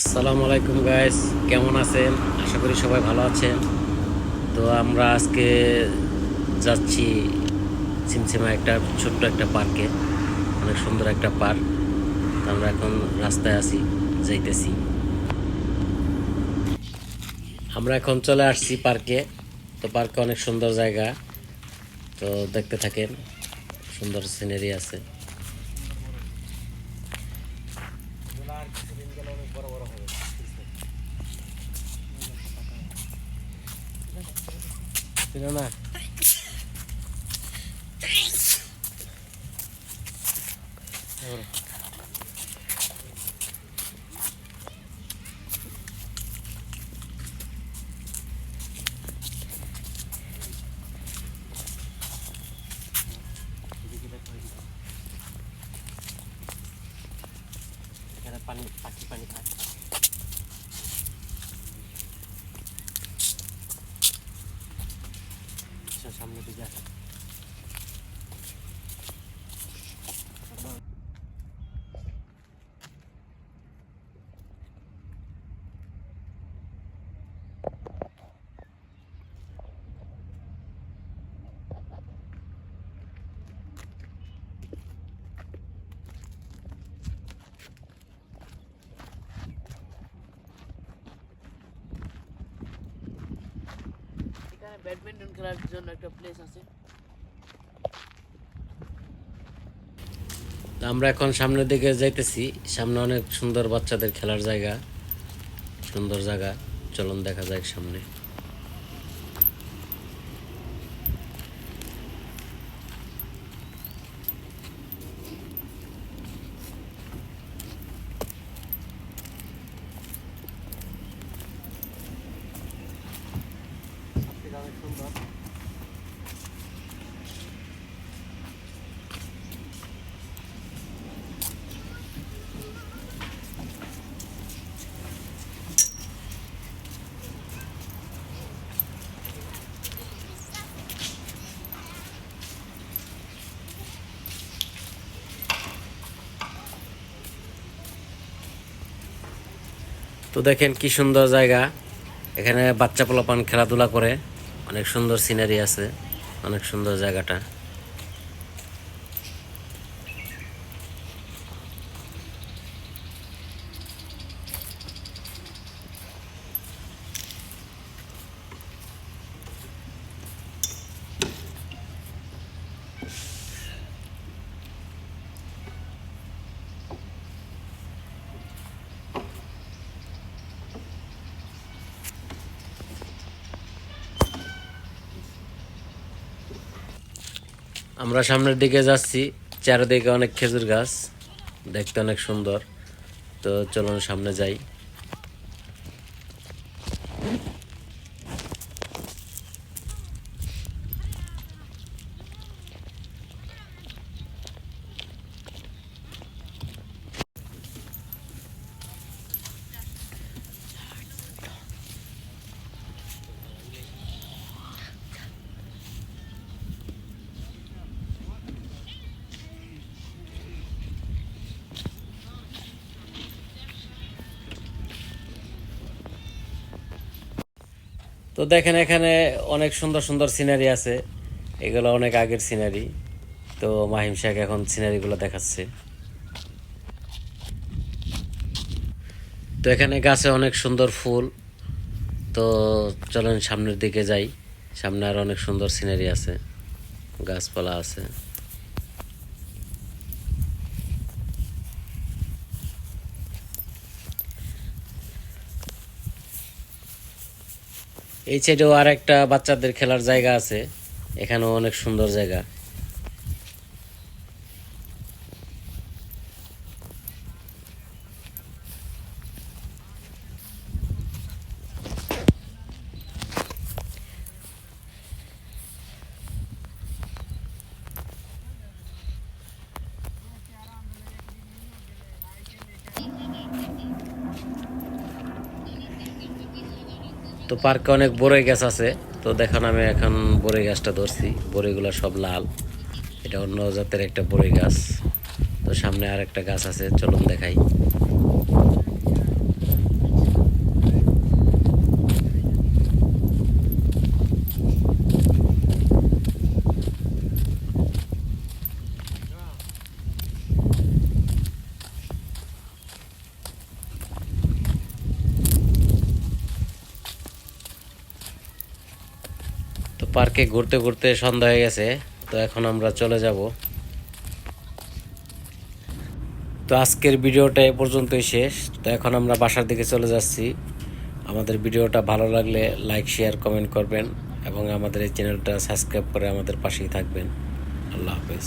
আসসালামু আলাইকুম গাইস কেমন আছেন? আশা করি সবাই ভালো আছেন। তো আমরা আজকে যাচ্ছি সিমসিমা একটা ছোট্ট একটা পার্কে। অনেক সুন্দর একটা পার্ক। তো আমরা এখন রাস্তায় আছি, যাইতেছি। আমরা এখন চলে আসছি পার্কে। তো পার্কে অনেক সুন্দর জায়গা। তো দেখতে থাকেন, সুন্দর সিনারি আছে। Sino na? Ayun. Karena panik, panik. সামনে দিকে আসা এখানে ব্যাডমিন্টন খেলার জন্য একটা প্লেস আছে। আমরা এখন সামনের দিকে যাইতেছি। সামনে অনেক সুন্দর বাচ্চাদের খেলার জায়গা। সুন্দর জায়গা। চলন দেখা যায় সামনে। তো দেখেন কি সুন্দর জায়গা। এখানে বাচ্চা পোলাপান খেলাধুলা করে। অনেক সুন্দর সিনারি আছে। অনেক সুন্দর জায়গাটা। আমরা সামনের দিকে যাচ্ছি, চারিদিকে অনেক খেজুর গাছ, দেখতে অনেক সুন্দর। তো চলুন সামনে যাই। তো দেখেন এখানে অনেক সুন্দর সুন্দর সিনারি আছে। এগুলো অনেক আগের সিনারি তো মাহিম শেখ এখন সিনারিগুলো দেখাচ্ছে। তো এখানে গাছে অনেক সুন্দর ফুল। তো চলেন সামনের দিকে যাই। সামনে আর অনেক সুন্দর সিনারি আছে। গাছপালা আছে। এই সাইডেও আর একটা বাচ্চাদের খেলার জায়গা আছে। এখানেও অনেক সুন্দর জায়গা। তো পার্কে অনেক বড়ই গাছ আছে। তো দেখুন আমি এখন বড়ই গাছটা ধরছি। বড়িগুলো সব লাল। এটা অন্য জাতের একটা বড়ই গাছ। তো সামনে আর একটা গাছ আছে, চলুন দেখাই। তো পার্কে ঘুরতে ঘুরতে সন্ধ্যা হয়ে গেছে, তো এখন আমরা চলে যাব। তো আজকের ভিডিওটা এ পর্যন্তই শেষ, তো এখন আমরা বাসার দিকে চলে যাচ্ছি। আমাদের ভিডিওটা ভালো লাগলে লাইক, শেয়ার, কমেন্ট করবেন এবং আমাদের এই চ্যানেলটা সাবস্ক্রাইব করে আমাদের পাশেই থাকবেন। আল্লাহ হাফেজ।